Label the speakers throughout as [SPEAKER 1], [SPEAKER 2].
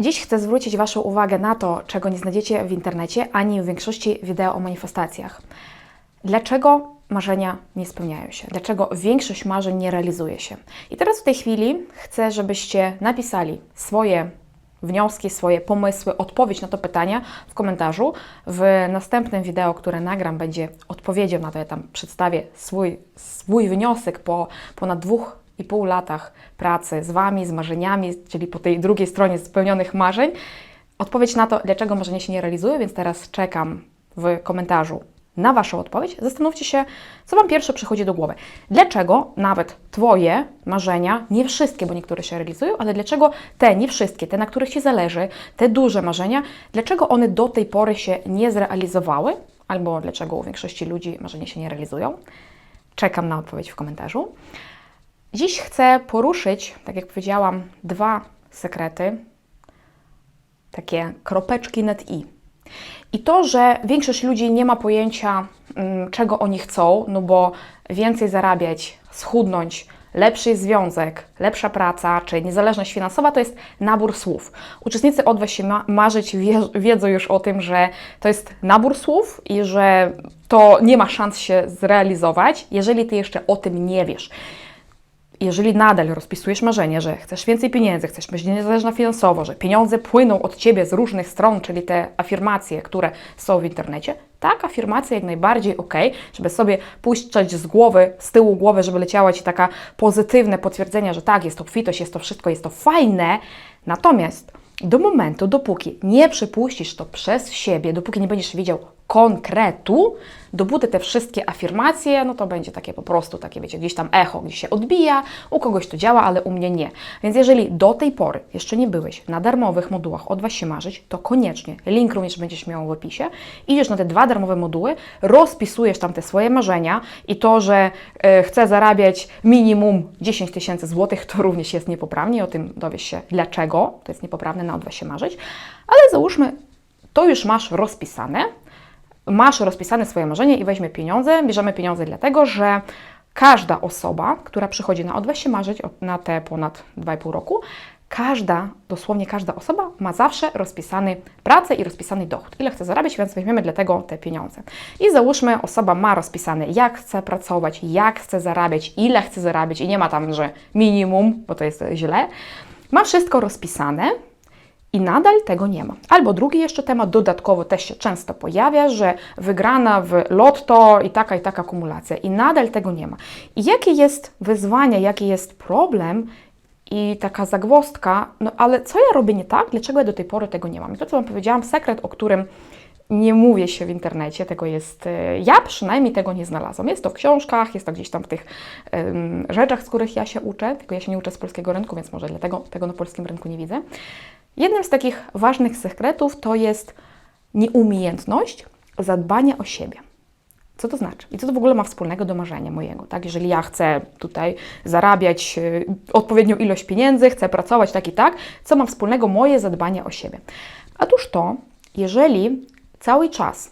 [SPEAKER 1] Dziś chcę zwrócić Waszą uwagę na to, czego nie znajdziecie w internecie ani w większości wideo o manifestacjach. Dlaczego marzenia nie spełniają się? Dlaczego większość marzeń nie realizuje się? I teraz w tej chwili chcę, żebyście napisali swoje wnioski, swoje pomysły, odpowiedź na to pytanie w komentarzu. W następnym wideo, które nagram, będzie odpowiedzią na to. Ja tam przedstawię swój, swój wniosek po ponad dwóch i pół latach pracy z Wami, z marzeniami, czyli po tej drugiej stronie spełnionych marzeń. Odpowiedź na to, dlaczego marzenia się nie realizuje, więc teraz czekam w komentarzu na Waszą odpowiedź. Zastanówcie się, co Wam pierwsze przychodzi do głowy. Dlaczego nawet Twoje marzenia, nie wszystkie, bo niektóre się realizują, ale dlaczego te, nie wszystkie, te, na których Ci zależy, te duże marzenia, dlaczego one do tej pory się nie zrealizowały, albo dlaczego u większości ludzi marzenia się nie realizują? Czekam na odpowiedź w komentarzu. Dziś chcę poruszyć, tak jak powiedziałam, dwa sekrety, takie kropeczki nad i. I to, że większość ludzi nie ma pojęcia, mm, czego oni chcą, no bo więcej zarabiać, schudnąć, lepszy związek, lepsza praca czy niezależność finansowa to jest nabór słów. Uczestnicy Odweź się ma marzyć wie wiedzą już o tym, że to jest nabór słów i że to nie ma szans się zrealizować, jeżeli ty jeszcze o tym nie wiesz jeżeli nadal rozpisujesz marzenie, że chcesz więcej pieniędzy, chcesz być niezależna finansowo, że pieniądze płyną od ciebie z różnych stron, czyli te afirmacje, które są w internecie, tak, afirmacja jak najbardziej ok, żeby sobie puszczać z głowy, z tyłu głowy, żeby leciała ci taka pozytywne potwierdzenie, że tak, jest to obfitość, jest to wszystko, jest to fajne. Natomiast do momentu, dopóki nie przypuścisz to przez siebie, dopóki nie będziesz widział konkretu, dopóty te wszystkie afirmacje, no to będzie takie po prostu, takie wiecie, gdzieś tam echo, gdzieś się odbija, u kogoś to działa, ale u mnie nie. Więc jeżeli do tej pory jeszcze nie byłeś na darmowych modułach od Was się marzyć, to koniecznie, link również będziesz miał w opisie, idziesz na te dwa darmowe moduły, rozpisujesz tam te swoje marzenia i to, że e, chcę zarabiać minimum 10 tysięcy złotych, to również jest niepoprawnie, o tym dowiesz się dlaczego, to jest niepoprawne na od Was się marzyć, ale załóżmy, to już masz rozpisane, masz rozpisane swoje marzenie i weźmie pieniądze. Bierzemy pieniądze dlatego, że każda osoba, która przychodzi na Odweź się marzyć na te ponad 2,5 roku, każda, dosłownie każda osoba ma zawsze rozpisany pracę i rozpisany dochód. Ile chce zarabiać, więc weźmiemy dlatego te pieniądze. I załóżmy, osoba ma rozpisane, jak chce pracować, jak chce zarabiać, ile chce zarabiać i nie ma tam, że minimum, bo to jest źle. Ma wszystko rozpisane, i nadal tego nie ma. Albo drugi jeszcze temat, dodatkowo też się często pojawia, że wygrana w lotto i taka i taka akumulacja i nadal tego nie ma. I jakie jest wyzwanie, jaki jest problem i taka zagwozdka, no ale co ja robię nie tak, dlaczego ja do tej pory tego nie mam? I to, co Wam powiedziałam, sekret, o którym nie mówię się w internecie, tego jest, e, ja przynajmniej tego nie znalazłam. Jest to w książkach, jest to gdzieś tam w tych um, rzeczach, z których ja się uczę, tylko ja się nie uczę z polskiego rynku, więc może dlatego tego na polskim rynku nie widzę. Jednym z takich ważnych sekretów to jest nieumiejętność zadbania o siebie. Co to znaczy? I co to w ogóle ma wspólnego do marzenia mojego? Tak? Jeżeli ja chcę tutaj zarabiać y, odpowiednią ilość pieniędzy, chcę pracować tak i tak, co ma wspólnego moje zadbanie o siebie? Otóż to, jeżeli cały czas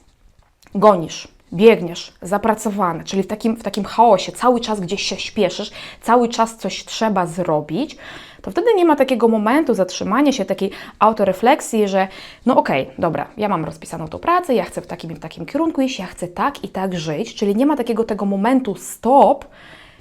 [SPEAKER 1] gonisz, biegniesz, zapracowany, czyli w takim, w takim chaosie, cały czas gdzieś się śpieszysz, cały czas coś trzeba zrobić, to wtedy nie ma takiego momentu zatrzymania się, takiej autorefleksji, że no okej, okay, dobra, ja mam rozpisaną tą pracę, ja chcę w takim i w takim kierunku iść, ja chcę tak i tak żyć, czyli nie ma takiego tego momentu stop,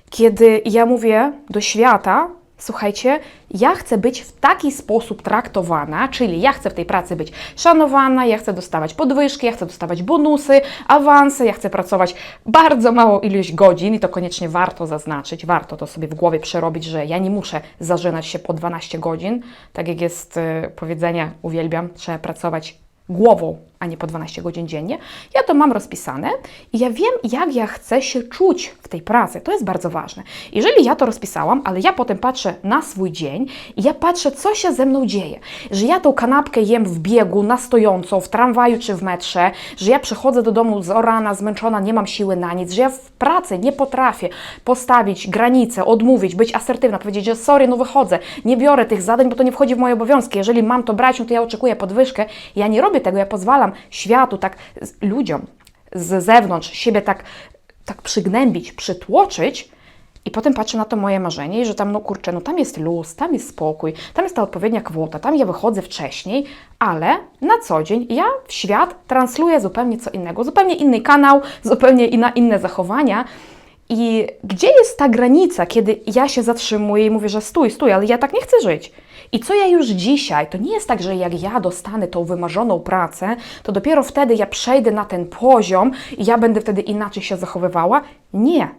[SPEAKER 1] kiedy ja mówię do świata, Słuchajcie, ja chcę być w taki sposób traktowana, czyli ja chcę w tej pracy być szanowana, ja chcę dostawać podwyżki, ja chcę dostawać bonusy, awanse, ja chcę pracować bardzo małą ilość godzin i to koniecznie warto zaznaczyć, warto to sobie w głowie przerobić, że ja nie muszę zażynać się po 12 godzin, tak jak jest y, powiedzenie, uwielbiam, trzeba pracować głową, a nie po 12 godzin dziennie. Ja to mam rozpisane i ja wiem, jak ja chcę się czuć w tej pracy. To jest bardzo ważne. Jeżeli ja to rozpisałam, ale ja potem patrzę na swój dzień i ja patrzę, co się ze mną dzieje, że ja tą kanapkę jem w biegu, na stojąco, w tramwaju czy w metrze, że ja przychodzę do domu z rana, zmęczona, nie mam siły na nic, że ja w pracy nie potrafię postawić granice, odmówić, być asertywna, powiedzieć, że sorry, no wychodzę, nie biorę tych zadań, bo to nie wchodzi w moje obowiązki. Jeżeli mam to brać, no to ja oczekuję podwyżkę. Ja nie robię tego, ja pozwalam światu, tak ludziom z zewnątrz siebie tak, tak przygnębić, przytłoczyć I potem patrzę na to moje marzenie i że tam, no kurczę, no tam jest luz, tam jest spokój, tam jest ta odpowiednia kwota, tam ja wychodzę wcześniej, ale na co dzień ja w świat transluję zupełnie co innego, zupełnie inny kanał, zupełnie inna, inne zachowania. I gdzie jest ta granica, kiedy ja się zatrzymuję i mówię, że stój, stój, ale ja tak nie chcę żyć. I co ja już dzisiaj, to nie jest tak, że jak ja dostanę tą wymarzoną pracę, to dopiero wtedy ja przejdę na ten poziom i ja będę wtedy inaczej się zachowywała. Nie.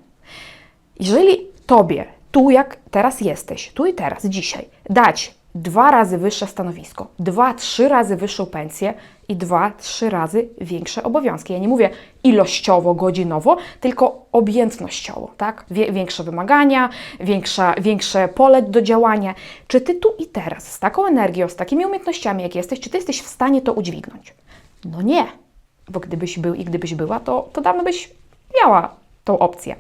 [SPEAKER 1] Jeżeli tobie, tu jak teraz jesteś, tu i teraz, dzisiaj, dać dwa razy wyższe stanowisko, dwa, trzy razy wyższą pensję i dwa, trzy razy większe obowiązki. Ja nie mówię ilościowo, godzinowo, tylko objętnościowo, tak? Większe wymagania, większa, większe pole do działania. Czy ty tu i teraz, z taką energią, z takimi umiejętnościami, jak jesteś, czy ty jesteś w stanie to udźwignąć? No nie, bo gdybyś był i gdybyś była, to, to dawno byś miała tą opcję.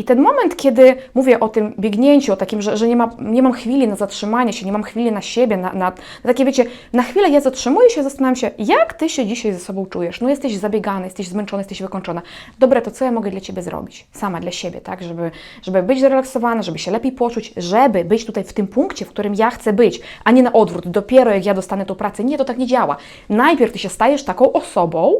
[SPEAKER 1] I ten moment, kiedy mówię o tym biegnięciu, o takim, że, że nie, ma, nie mam chwili na zatrzymanie się, nie mam chwili na siebie, na, na, na takie wiecie, na chwilę ja zatrzymuję się, zastanawiam się, jak ty się dzisiaj ze sobą czujesz? No jesteś zabiegany, jesteś zmęczony, jesteś wykończona. Dobra, to co ja mogę dla ciebie zrobić? Sama dla siebie, tak? Żeby, żeby być zrelaksowana, żeby się lepiej poczuć, żeby być tutaj w tym punkcie, w którym ja chcę być, a nie na odwrót. Dopiero jak ja dostanę tą pracę. Nie, to tak nie działa. Najpierw ty się stajesz taką osobą,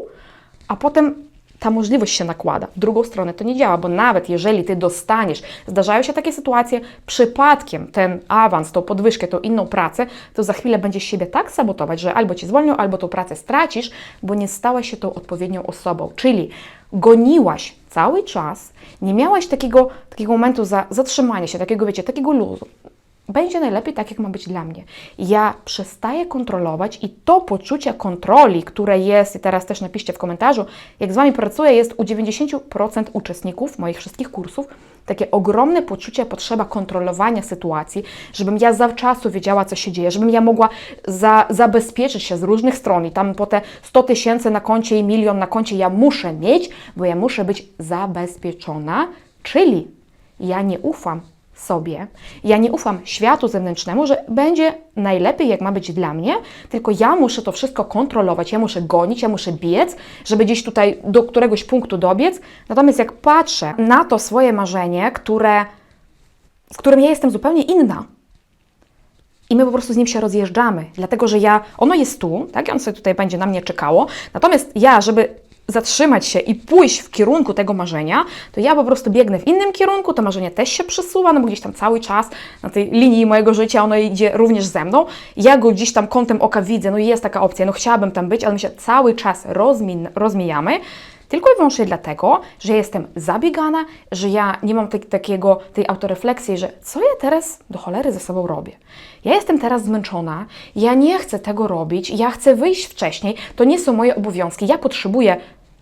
[SPEAKER 1] a potem ta możliwość się nakłada. W drugą stronę to nie działa, bo nawet jeżeli ty dostaniesz, zdarzają się takie sytuacje, przypadkiem ten awans, tą podwyżkę, tą inną pracę, to za chwilę będziesz siebie tak sabotować, że albo cię zwolnią, albo tą pracę stracisz, bo nie stałaś się tą odpowiednią osobą. Czyli goniłaś cały czas, nie miałaś takiego, takiego momentu za zatrzymania się, takiego, wiecie, takiego luzu będzie najlepiej tak, jak ma być dla mnie. Ja przestaję kontrolować i to poczucie kontroli, które jest, i teraz też napiszcie w komentarzu, jak z Wami pracuję, jest u 90% uczestników moich wszystkich kursów, takie ogromne poczucie, potrzeba kontrolowania sytuacji, żebym ja zawczasu wiedziała, co się dzieje, żebym ja mogła za, zabezpieczyć się z różnych stron i tam po te 100 tysięcy na koncie i milion na koncie ja muszę mieć, bo ja muszę być zabezpieczona, czyli ja nie ufam sobie. Ja nie ufam światu zewnętrznemu, że będzie najlepiej, jak ma być dla mnie, tylko ja muszę to wszystko kontrolować, ja muszę gonić, ja muszę biec, żeby gdzieś tutaj do któregoś punktu dobiec. Natomiast jak patrzę na to swoje marzenie, które, z którym ja jestem zupełnie inna, i my po prostu z nim się rozjeżdżamy, dlatego że ja, ono jest tu, tak, on sobie tutaj będzie na mnie czekało, natomiast ja, żeby zatrzymać się i pójść w kierunku tego marzenia, to ja po prostu biegnę w innym kierunku, to marzenie też się przesuwa, no bo gdzieś tam cały czas na tej linii mojego życia ono idzie również ze mną. Ja go gdzieś tam kątem oka widzę, no i jest taka opcja, no chciałabym tam być, ale my się cały czas rozmijamy. Tylko i wyłącznie dlatego, że jestem zabiegana, że ja nie mam tak, takiego, tej autorefleksji, że co ja teraz do cholery ze sobą robię. Ja jestem teraz zmęczona, ja nie chcę tego robić, ja chcę wyjść wcześniej, to nie są moje obowiązki, ja potrzebuję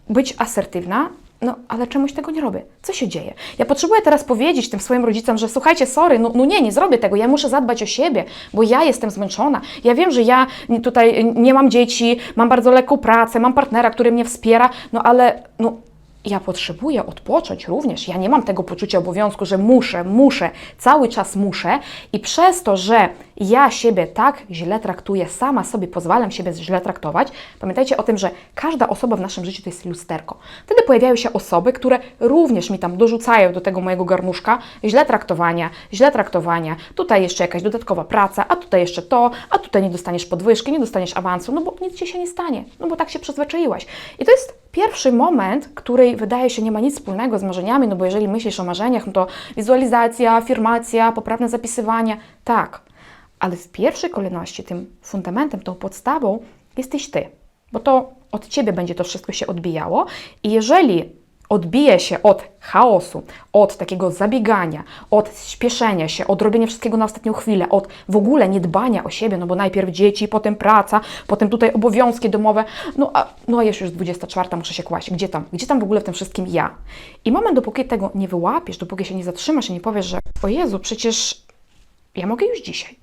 [SPEAKER 1] być asertywna, no ale czemuś tego nie robię. Co się dzieje? Ja potrzebuję teraz powiedzieć tym swoim rodzicom, że słuchajcie, sorry, no, no nie, nie zrobię tego, ja muszę zadbać o siebie, bo ja jestem zmęczona. Ja wiem, że ja tutaj nie mam dzieci, mam bardzo lekką pracę, mam partnera, który mnie wspiera, no ale no, ja potrzebuję odpocząć również. Ja nie mam tego poczucia obowiązku, że muszę, muszę, cały czas muszę i przez to, że ja siebie tak źle traktuję, sama sobie pozwalam siebie źle traktować, pamiętajcie o tym, że każda osoba w naszym życiu to jest lusterko. Wtedy pojawiają się osoby, które również mi tam dorzucają do tego mojego garnuszka źle traktowania, źle traktowania, tutaj jeszcze jakaś dodatkowa praca, a tutaj jeszcze to, a tutaj nie dostaniesz podwyżki, nie dostaniesz awansu, no bo nic Ci się nie stanie, no bo tak się przyzwyczaiłaś. I to jest pierwszy moment, który wydaje się nie ma nic wspólnego z marzeniami, no bo jeżeli myślisz o marzeniach, no to wizualizacja, afirmacja, poprawne zapisywanie, tak. Ale w pierwszej kolejności tym fundamentem, tą podstawą jesteś Ty, bo to od Ciebie będzie to wszystko się odbijało i jeżeli odbije się od chaosu, od takiego zabiegania, od śpieszenia się, od robienia wszystkiego na ostatnią chwilę, od w ogóle niedbania o siebie, no bo najpierw dzieci, potem praca, potem tutaj obowiązki domowe, no a no jest już 24, muszę się kłaść, gdzie tam, gdzie tam w ogóle w tym wszystkim ja? I moment, dopóki tego nie wyłapiesz, dopóki się nie zatrzymasz i nie powiesz, że o Jezu, przecież ja mogę już dzisiaj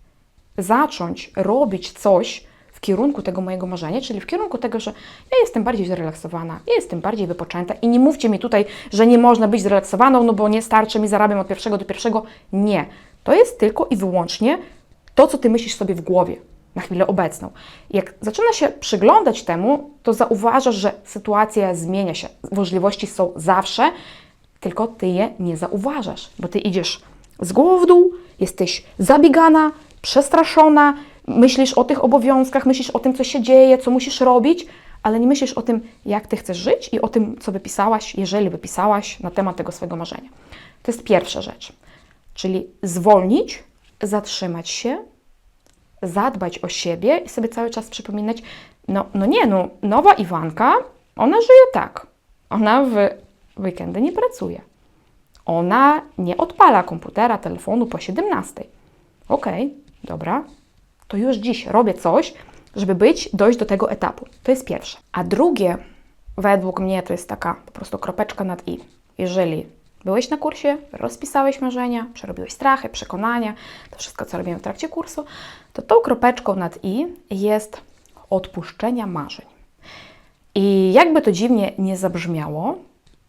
[SPEAKER 1] zacząć robić coś, kierunku tego mojego marzenia, czyli w kierunku tego, że ja jestem bardziej zrelaksowana, ja jestem bardziej wypoczęta i nie mówcie mi tutaj, że nie można być zrelaksowaną, no bo nie starczy mi, zarabiam od pierwszego do pierwszego. Nie. To jest tylko i wyłącznie to, co Ty myślisz sobie w głowie na chwilę obecną. Jak zaczyna się przyglądać temu, to zauważasz, że sytuacja zmienia się, możliwości są zawsze, tylko ty je nie zauważasz, bo ty idziesz z głową w dół, jesteś zabiegana, przestraszona, myślisz o tych obowiązkach, myślisz o tym, co się dzieje, co musisz robić, ale nie myślisz o tym, jak ty chcesz żyć i o tym, co wypisałaś, jeżeli wypisałaś na temat tego swojego marzenia. To jest pierwsza rzecz. Czyli zwolnić, zatrzymać się, zadbać o siebie i sobie cały czas przypominać, no, no nie, no, nowa Iwanka, ona żyje tak. Ona w weekendy nie pracuje. Ona nie odpala komputera, telefonu po 17. Okej, dobra, to już dziś robię coś, żeby być, dojść do tego etapu. To jest pierwsze. A drugie, według mnie, to jest taka po prostu kropeczka nad i. Jeżeli byłeś na kursie, rozpisałeś marzenia, przerobiłeś strachy, przekonania, to wszystko, co robimy w trakcie kursu, to tą kropeczką nad i jest odpuszczenia marzeń. I jakby to dziwnie nie zabrzmiało,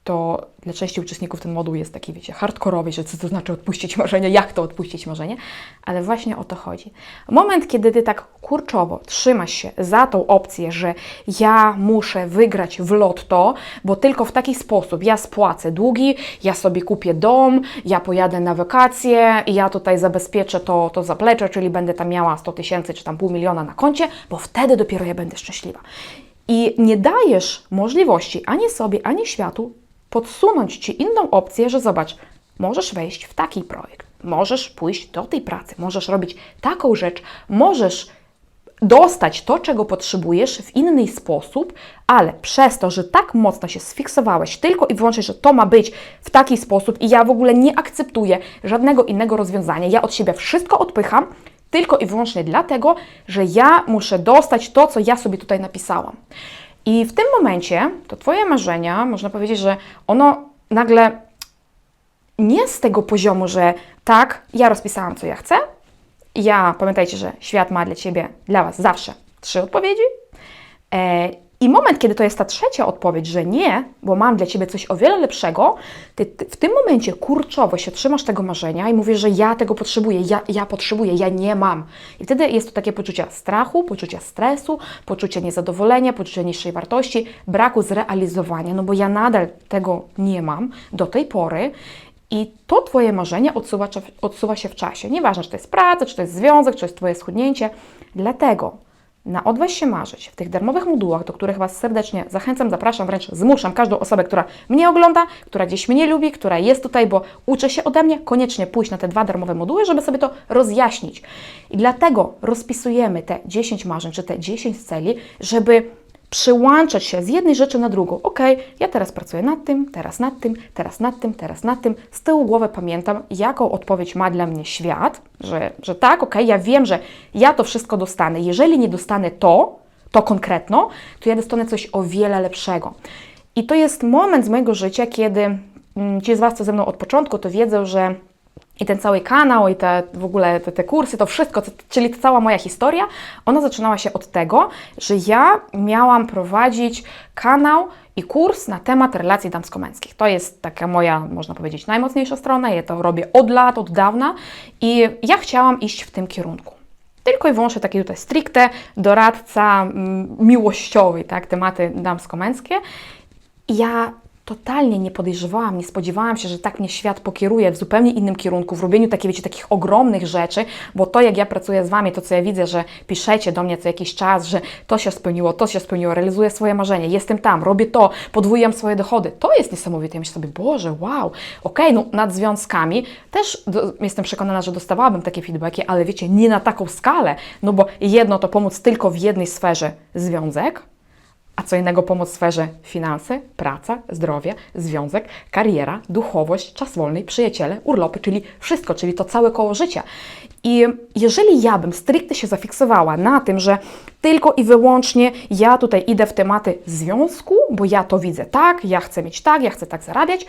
[SPEAKER 1] to dla części uczestników ten moduł jest taki, wiecie, hardkorowy, że co to znaczy odpuścić marzenie, jak to odpuścić marzenie, ale właśnie o to chodzi. Moment, kiedy ty tak kurczowo trzymasz się za tą opcję, że ja muszę wygrać w lotto, bo tylko w taki sposób ja spłacę długi, ja sobie kupię dom, ja pojadę na wakacje ja tutaj zabezpieczę to, to zaplecze, czyli będę tam miała 100 tysięcy czy tam pół miliona na koncie, bo wtedy dopiero ja będę szczęśliwa. I nie dajesz możliwości ani sobie, ani światu podsunąć Ci inną opcję, że zobacz, możesz wejść w taki projekt, możesz pójść do tej pracy, możesz robić taką rzecz, możesz dostać to, czego potrzebujesz w inny sposób, ale przez to, że tak mocno się sfiksowałeś tylko i wyłącznie, że to ma być w taki sposób i ja w ogóle nie akceptuję żadnego innego rozwiązania, ja od siebie wszystko odpycham, tylko i wyłącznie dlatego, że ja muszę dostać to, co ja sobie tutaj napisałam. I w tym momencie to Twoje marzenia, można powiedzieć, że ono nagle nie z tego poziomu, że tak, ja rozpisałam, co ja chcę. Ja, pamiętajcie, że świat ma dla Ciebie, dla Was zawsze trzy odpowiedzi. E, I moment, kiedy to jest ta trzecia odpowiedź, że nie, bo mam dla Ciebie coś o wiele lepszego, ty, ty w tym momencie kurczowo się trzymasz tego marzenia i mówisz, że ja tego potrzebuję, ja, ja potrzebuję, ja nie mam. I wtedy jest to takie poczucie strachu, poczucie stresu, poczucie niezadowolenia, poczucie niższej wartości, braku zrealizowania, no bo ja nadal tego nie mam do tej pory. I to Twoje marzenie odsuwa, odsuwa się w czasie. Nieważne, czy to jest praca, czy to jest związek, czy to jest Twoje schudnięcie. Dlatego na Odważ się marzyć w tych darmowych modułach, do których Was serdecznie zachęcam, zapraszam, wręcz zmuszam każdą osobę, która mnie ogląda, która gdzieś mnie lubi, która jest tutaj, bo uczy się ode mnie, koniecznie pójść na te dwa darmowe moduły, żeby sobie to rozjaśnić. I dlatego rozpisujemy te 10 marzeń, czy te 10 celi, żeby przyłączać się z jednej rzeczy na drugą. Ok, ja teraz pracuję nad tym, teraz nad tym, teraz nad tym, teraz nad tym. Z tyłu głowy pamiętam, jaką odpowiedź ma dla mnie świat, że, że tak, ok, ja wiem, że ja to wszystko dostanę. Jeżeli nie dostanę to, to konkretno, to ja dostanę coś o wiele lepszego. I to jest moment z mojego życia, kiedy mm, ci z Was, co ze mną od początku, to wiedzą, że i ten cały kanał, i te w ogóle te, te kursy, to wszystko, to, czyli cała moja historia, ona zaczynała się od tego, że ja miałam prowadzić kanał i kurs na temat relacji damsko-męskich. To jest taka moja, można powiedzieć, najmocniejsza strona. Ja to robię od lat, od dawna i ja chciałam iść w tym kierunku. Tylko i wyłącznie taki tutaj stricte doradca mm, miłościowy, tak, tematy damsko-męskie. Ja totalnie nie podejrzewałam, nie spodziewałam się, że tak mnie świat pokieruje w zupełnie innym kierunku, w robieniu takich, wiecie, takich ogromnych rzeczy, bo to, jak ja pracuję z Wami, to, co ja widzę, że piszecie do mnie co jakiś czas, że to się spełniło, to się spełniło, realizuję swoje marzenie, jestem tam, robię to, podwójam swoje dochody, to jest niesamowite. Ja myślę sobie, Boże, wow, okej, okay, no nad związkami też do, jestem przekonana, że dostawałabym takie feedbacki, ale wiecie, nie na taką skalę, no bo jedno to pomóc tylko w jednej sferze związek, a co innego pomóc w sferze finanse, praca, zdrowie, związek, kariera, duchowość, czas wolny, przyjaciele, urlopy, czyli wszystko, czyli to całe koło życia. I jeżeli ja bym stricte się zafiksowała na tym, że tylko i wyłącznie ja tutaj idę w tematy związku, bo ja to widzę tak, ja chcę mieć tak, ja chcę tak zarabiać,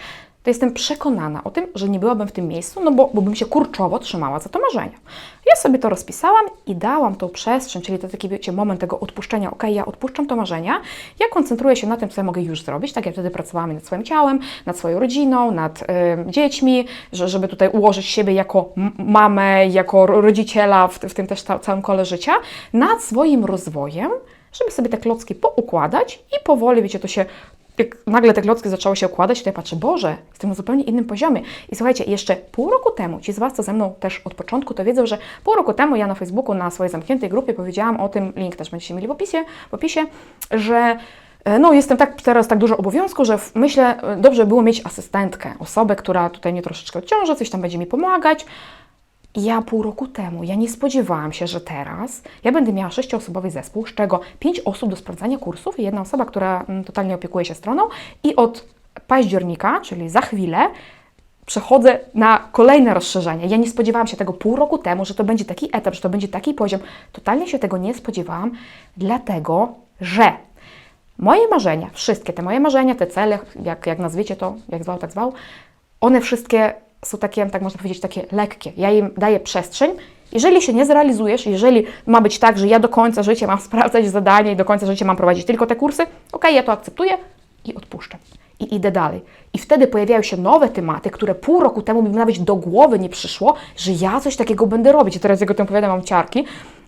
[SPEAKER 1] to jestem przekonana o tym, że nie byłabym w tym miejscu, no bo, bo bym się kurczowo trzymała za to marzenie. Ja sobie to rozpisałam i dałam tą przestrzeń, czyli to taki, wiecie, moment tego odpuszczenia. Ok, ja odpuszczam to marzenia, ja koncentruję się na tym, co ja mogę już zrobić. Tak jak wtedy pracowałam nad swoim ciałem, nad swoją rodziną, nad y, dziećmi, że, żeby tutaj ułożyć siebie jako mamę, jako rodziciela w, w tym też całym kole życia, nad swoim rozwojem, żeby sobie te klocki poukładać i powoli, wiecie, to się jak nagle te klocki zaczęły się układać, to ja patrzę, Boże, jestem na zupełnie innym poziomie. I słuchajcie, jeszcze pół roku temu, ci z Was, co ze mną też od początku, to wiedzą, że pół roku temu ja na Facebooku, na swojej zamkniętej grupie powiedziałam o tym, link też będziecie mieli w opisie, w opisie że e, no, jestem tak teraz tak dużo obowiązku, że myślę, e, dobrze było mieć asystentkę, osobę, która tutaj mnie troszeczkę odciąży, coś tam będzie mi pomagać. Ja pół roku temu, ja nie spodziewałam się, że teraz ja będę miała sześcioosobowy zespół, z czego pięć osób do sprawdzania kursów i jedna osoba, która mm, totalnie opiekuje się stroną i od października, czyli za chwilę, przechodzę na kolejne rozszerzenie. Ja nie spodziewałam się tego pół roku temu, że to będzie taki etap, że to będzie taki poziom. Totalnie się tego nie spodziewałam, dlatego że moje marzenia, wszystkie te moje marzenia, te cele, jak, jak nazwiecie to, jak zwał, tak zwał, one wszystkie są takie, tak można powiedzieć, takie lekkie. Ja im daję przestrzeń. Jeżeli się nie zrealizujesz, jeżeli ma być tak, że ja do końca życia mam sprawdzać zadanie i do końca życia mam prowadzić tylko te kursy, okej, ja to akceptuję i odpuszczam. I idę dalej. I wtedy pojawiają się nowe tematy, które pół roku temu mi nawet do głowy nie przyszło, że ja coś takiego będę robić. I teraz jak o tym opowiadam, mam ciarki.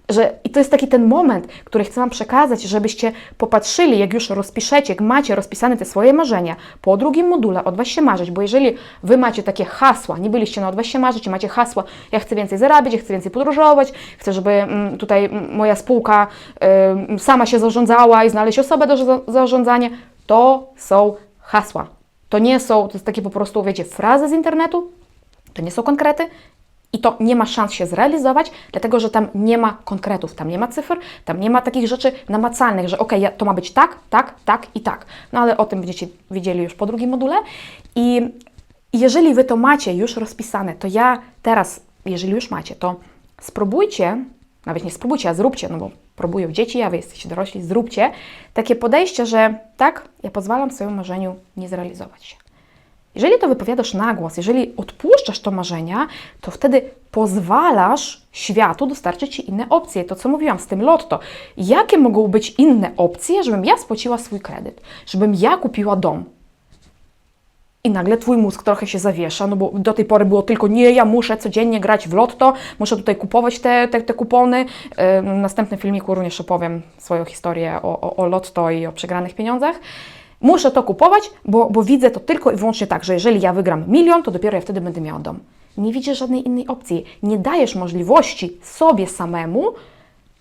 [SPEAKER 1] Że, I to jest taki ten moment, który chcę Wam przekazać, żebyście popatrzyli, jak już rozpiszecie, jak macie rozpisane te swoje marzenia, po drugim module od Was się marzyć, bo jeżeli Wy macie takie hasła, nie byliście na od Was się marzyć macie hasła, ja chcę więcej zarabiać, ja chcę więcej podróżować, chcę, żeby mm, tutaj mm, moja spółka ym, sama się zarządzała i znaleźć osobę do za- zarządzania, to są hasła. To nie są, to jest takie po prostu, wiecie, frazy z internetu, to nie są konkrety i to nie ma szans się zrealizować, dlatego że tam nie ma konkretów, tam nie ma cyfr, tam nie ma takich rzeczy namacalnych, że ok, to ma być tak, tak, tak i tak. No ale o tym będziecie wiedzieli już po drugim module. I jeżeli Wy to macie już rozpisane, to ja teraz, jeżeli już macie, to spróbujcie, nawet nie spróbujcie, a zróbcie, no bo próbują dzieci, a Wy jesteście dorośli, zróbcie takie podejście, że tak, ja pozwalam swojemu marzeniu nie zrealizować się. Jeżeli to wypowiadasz na głos, jeżeli odpuszczasz to marzenia, to wtedy pozwalasz światu dostarczyć ci inne opcje. To, co mówiłam z tym lotto. Jakie mogą być inne opcje, żebym ja spłaciła swój kredyt, żebym ja kupiła dom? I nagle twój mózg trochę się zawiesza, no bo do tej pory było tylko nie, ja muszę codziennie grać w lotto, muszę tutaj kupować te, te, te kupony. W następnym filmiku również opowiem swoją historię o, o, o lotto i o przegranych pieniądzach. Muszę to kupować, bo, bo widzę to tylko i wyłącznie tak, że jeżeli ja wygram milion, to dopiero ja wtedy będę miała dom. Nie widzisz żadnej innej opcji. Nie dajesz możliwości sobie samemu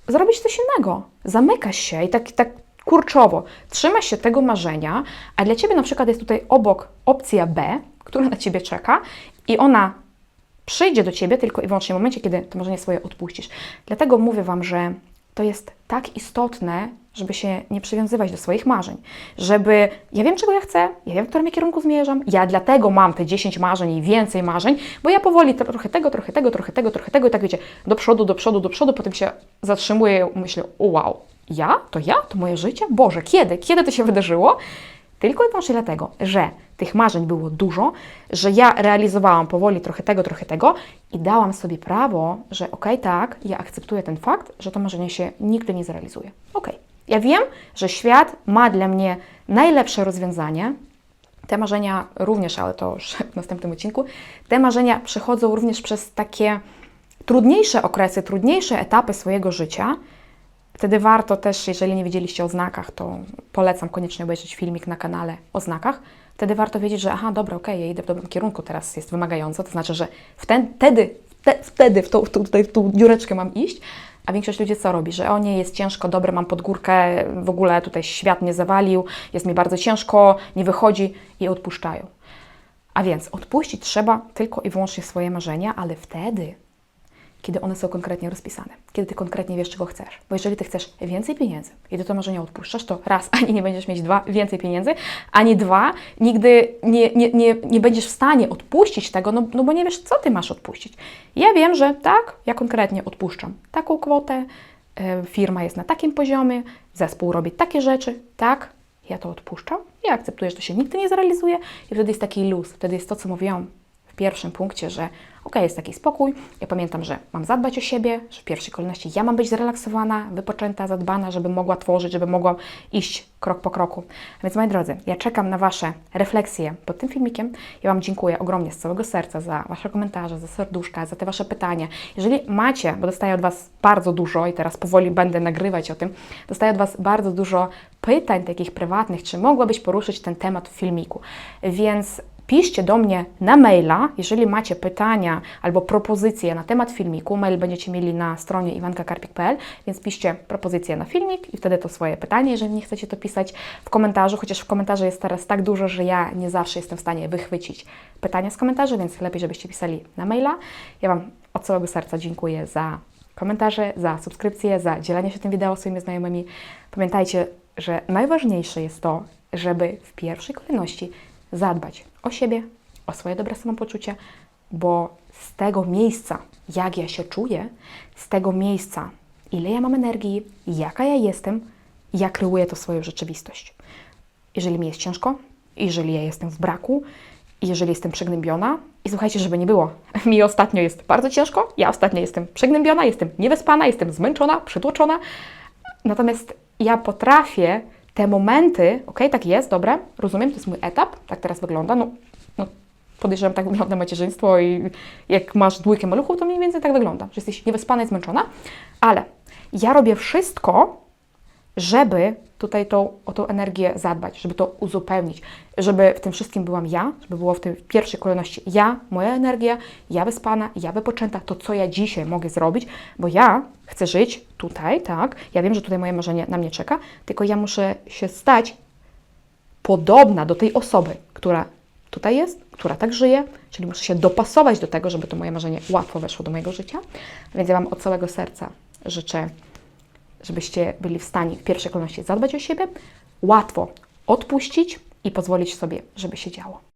[SPEAKER 1] zrobić coś innego. Zamykasz się i tak, tak kurczowo trzymasz się tego marzenia, a dla Ciebie na przykład jest tutaj obok opcja B, która na Ciebie czeka i ona przyjdzie do Ciebie tylko i wyłącznie w momencie, kiedy to marzenie swoje odpuścisz. Dlatego mówię Wam, że to jest tak istotne, żeby się nie przywiązywać do swoich marzeń. Żeby, ja wiem czego ja chcę, ja wiem w którym kierunku zmierzam, ja dlatego mam te 10 marzeń i więcej marzeń, bo ja powoli tro- trochę tego, trochę tego, trochę tego, trochę tego i tak wiecie, do przodu, do przodu, do przodu, potem się zatrzymuję i myślę, wow, ja? To ja? To moje życie? Boże, kiedy? Kiedy to się wydarzyło? Tylko i wyłącznie dlatego, że tych marzeń było dużo, że ja realizowałam powoli trochę tego, trochę tego i dałam sobie prawo, że okej, tak, ja akceptuję ten fakt, że to marzenie się nigdy nie zrealizuje. Okej. Ja wiem, że świat ma dla mnie najlepsze rozwiązanie. Te marzenia również, ale to już w następnym odcinku, te marzenia przechodzą również przez takie trudniejsze okresy, trudniejsze etapy swojego życia. Wtedy warto też, jeżeli nie wiedzieliście o znakach, to polecam koniecznie obejrzeć filmik na kanale o znakach. Wtedy warto wiedzieć, że aha, dobra, okej, ja idę w dobrym kierunku, teraz jest wymagająco, to znaczy, że wtedy, wtedy, wte- wtedy w tą, w tutaj w tą dziureczkę mam iść, a większość ludzi co robi? Że o nie, jest ciężko, dobre, mam pod górkę, w ogóle tutaj świat mnie zawalił, jest mi bardzo ciężko, nie wychodzi i odpuszczają. A więc odpuścić trzeba tylko i wyłącznie swoje marzenia, ale wtedy, kiedy one są konkretnie rozpisane, kiedy ty konkretnie wiesz, czego chcesz. Bo jeżeli ty chcesz więcej pieniędzy i do to marzenia odpuszczasz, to raz, ani nie będziesz mieć dwa, więcej pieniędzy, ani dwa, nigdy nie, nie, nie, nie będziesz w stanie odpuścić tego, no, no bo nie wiesz, co ty masz odpuścić. Ja wiem, że tak, ja konkretnie odpuszczam taką kwotę, e, firma jest na takim poziomie, zespół robi takie rzeczy, tak, ja to odpuszczam, ja akceptuję, że to się nigdy nie zrealizuje i wtedy jest taki luz, wtedy jest to, co mówiłam pierwszym punkcie, że ok, jest taki spokój. Ja pamiętam, że mam zadbać o siebie, że w pierwszej kolejności ja mam być zrelaksowana, wypoczęta, zadbana, żeby mogła tworzyć, żeby mogła iść krok po kroku. Więc moi drodzy, ja czekam na Wasze refleksje pod tym filmikiem. Ja Wam dziękuję ogromnie z całego serca za Wasze komentarze, za serduszka, za te Wasze pytania. Jeżeli macie, bo dostaję od Was bardzo dużo i teraz powoli będę nagrywać o tym, dostaję od Was bardzo dużo pytań takich prywatnych, czy mogłabyś poruszyć ten temat w filmiku. Więc piszcie do mnie na maila, jeżeli macie pytania albo propozycje na temat filmiku. Mail będziecie mieli na stronie iwankakarpik.pl, więc piszcie propozycje na filmik i wtedy to swoje pytanie, jeżeli nie chcecie to pisać w komentarzu, chociaż w komentarzu jest teraz tak dużo, że ja nie zawsze jestem w stanie wychwycić pytania z komentarzy, więc lepiej, żebyście pisali na maila. Ja Wam od całego serca dziękuję za komentarze, za subskrypcję, za dzielenie się tym wideo swoimi znajomymi. Pamiętajcie, że najważniejsze jest to, żeby w pierwszej kolejności zadbać o siebie, o swoje dobre samopoczucie, bo z tego miejsca, jak ja się czuję, z tego miejsca, ile ja mam energii, jaka ja jestem, ja kreuję to swoją rzeczywistość. Jeżeli mi jest ciężko, jeżeli ja jestem w braku, jeżeli jestem przygnębiona, i słuchajcie, żeby nie było, mi ostatnio jest bardzo ciężko, ja ostatnio jestem przygnębiona, jestem niewyspana, jestem zmęczona, przytłoczona, natomiast ja potrafię te momenty, ok, tak jest, dobre, rozumiem, to jest mój etap, tak teraz wygląda, no, no podejrzewam, tak wygląda macierzyństwo i jak masz dwójkę maluchów, to mniej więcej tak wygląda, że jesteś niewyspana i zmęczona, ale ja robię wszystko, żeby tutaj tą, o tą energię zadbać, żeby to uzupełnić, żeby w tym wszystkim byłam ja, żeby było w tej pierwszej kolejności ja, moja energia, ja wyspana, ja wypoczęta, to co ja dzisiaj mogę zrobić, bo ja chcę żyć tutaj, tak, ja wiem, że tutaj moje marzenie na mnie czeka, tylko ja muszę się stać podobna do tej osoby, która tutaj jest, która tak żyje, czyli muszę się dopasować do tego, żeby to moje marzenie łatwo weszło do mojego życia. Więc ja Wam od całego serca życzę, żebyście byli w stanie w pierwszej kolejności zadbać o siebie, łatwo odpuścić i pozwolić sobie, żeby się działo.